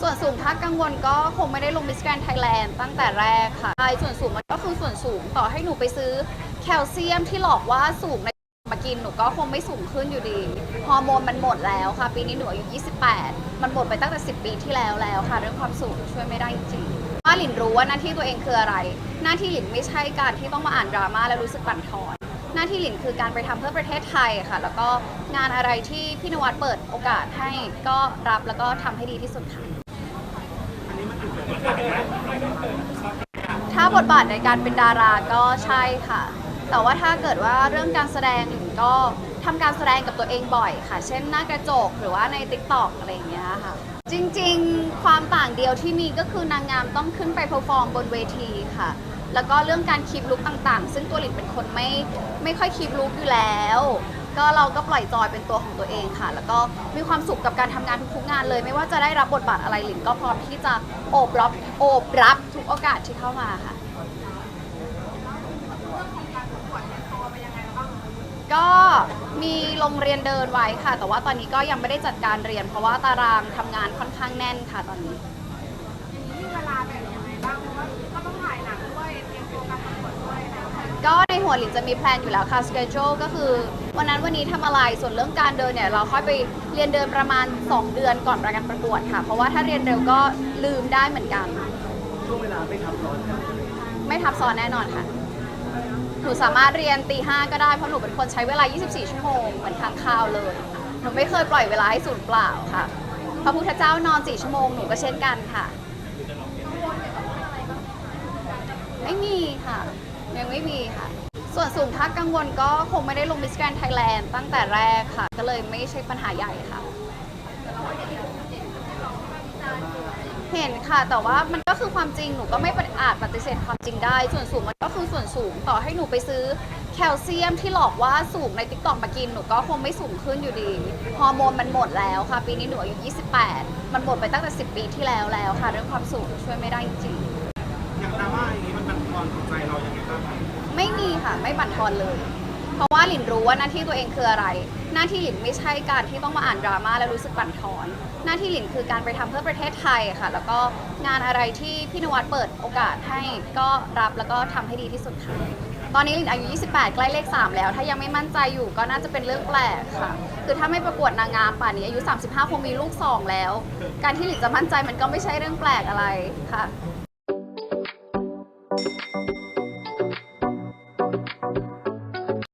ส่วนสูงถ้ากังวลก็คงไม่ได้ลงมิสแกรนไทยแลนด์ตั้งแต่แรกค่ะใช่ส่วนสูงมันก็คือส่วนสูงต่อให้หนูไปซื้อแคลเซียมที่หลอกว่าสูงในมากินหนูก็คงไม่สูงขึ้นอยู่ดี ฮอร์โมนมันหมดแล้วค่ะ ปีนี้หนูอายุ 28 มันหมดไปตั้งแต่ 10 ปีที่แล้วแล้วค่ะ เรื่องความสูงช่วยไม่ได้จริงว่าหลินรู้ว่าหน้าที่ตัวเองคืออะไร หน้าที่หลินไม่ใช่การที่ต้องมาอ่านดราม่าแล้วรู้สึกบั่นทอน หน้าที่หลินคือการไปทำเพื่อประเทศไทยค่ะ แล้วก็งานอะไรที่พี่นวัดเปิดโอกาสให้ก็รับแล้วก็ทำให้ดีที่สุดค่ะ ถ้าบทบาทในการเป็นดาราก็ใช่ค่ะ แต่ว่าถ้าเกิดว่าเรื่องการแสดงหลินก็ทำการแสดงกับตัวเองบ่อยค่ะ เช่นหน้ากระจกหรือว่าใน t ิ k t o k อะไรอย่างเงี้ยค่ะ จริงๆ ความต่างเดียวที่มีก็คือนางงามต้องขึ้นไปเพอร์ฟอร์มบนเวทีค่ะ แล้วก็เรื่องการคีบลุกต่างๆ ซึ่งตัวหลินเป็นคนไม่ไม่ค่อยคีบลุกอยู่แล้ว ก็เราก็ปล่อยจอยเป็นตัวของตัวเองค่ะ แล้วก็มีความสุขกับการทำงานทุกๆงานเลย ไม่ว่าจะได้รับบทบาทอะไรหลินก็พร้อมที่จะโอบรับโอบรับทุกโอกาสที่เข้ามาค่ะ ก็มีโรงเรียนเดินไว้ค่ะ แต่ว่าตอนนี้ก็ยังไม่ได้จัดการเรียน เพราะว่าตารางทำงานค่อนข้างแน่นค่ะตอนนี้ ก็ในหัวหลินจะมีแพลนอยู่แล้วค่ะ schedule ก็คือ วันนั้นวันนี้ทำอะไรส่วนเรื่องการเดินเนี่ย เราค่อยไปเรียนเดินประมาณ 2 เดือนก่อนประกันประกวดค่ะ เพราะว่าถ้าเรียนเร็วก็ลืมได้เหมือนกัน ช่วงเวลาไม่ทับซ้อนกันไม่ทับซ้อนแน่นอนค่ะ หนูสามารถเรียนตีห้าก็ได้ เพราะหนูเป็นคนใช้เวลา 24 ชั่วโมงเหมือนทางข้าวเลย หนูไม่เคยปล่อยเวลาให้สูญเปล่าค่ะ พระพุทธเจ้านอน4ชั่วโมงหนูก็เช่นกันค่ะ ไม่มีค่ะ ยังไม่มีค่ะ ส่วนสูงถ้ากังวลก็คงไม่ได้ลงมิสแกรนไทยแลนด์ตั้งแต่แรกค่ะ ก็เลยไม่ใช่ปัญหาใหญ่ค่ะ เห็นค่ะแต่ว่ามันก็คือความจริงหนูก็ไม่อาจปฏิเสธความจริงได้ ส่วนสูงมันก็คือส่วนสูงต่อให้หนูไปซื้อแคลเซียมที่หลอกว่าสูงในติ๊กต็อกมากินหนูก็คงไม่สูงขึ้นอยู่ดีฮอร์โมนมันหมดแล้วค่ะ ปีนี้หนูอายุ 28 มันหมดไปตั้งแต่ 10 ปีที่แล้วแล้วค่ะ เรื่องความสูงช่วยไม่ได้จริง อย่างดราม่าอย่างนี้มันบั่นทอนจิตใจเราย่างไรบ้างไม่มีค่ะไม่บั่นทอนเลย เพราะว่าหลินรู้ว่าหน้าที่ตัวเองคืออะไร หน้าที่หลินไม่ใช่การที่ต้องมาอ่านดราม่าแล้วรู้สึกบั่นทอน หน้าที่หลินคือการไปทำเพื่อประเทศไทยค่ะ แล้วก็งานอะไรที่พี่นวัดเปิดโอกาสให้ก็รับแล้วก็ทำให้ดีที่สุดค่ะตอนนี้หลินอายุ 28 ใกล้เลข 3 แล้ว ถ้ายังไม่มั่นใจอยู่ก็น่าจะเป็นเรื่องแปลกค่ะ คือถ้าไม่ประกวดนางงามป่านนี้อายุ 35 คงมีลูกสองแล้ว การที่หลินจะมั่นใจมันก็ไม่ใช่เรื่องแปลกอะไรค่ะ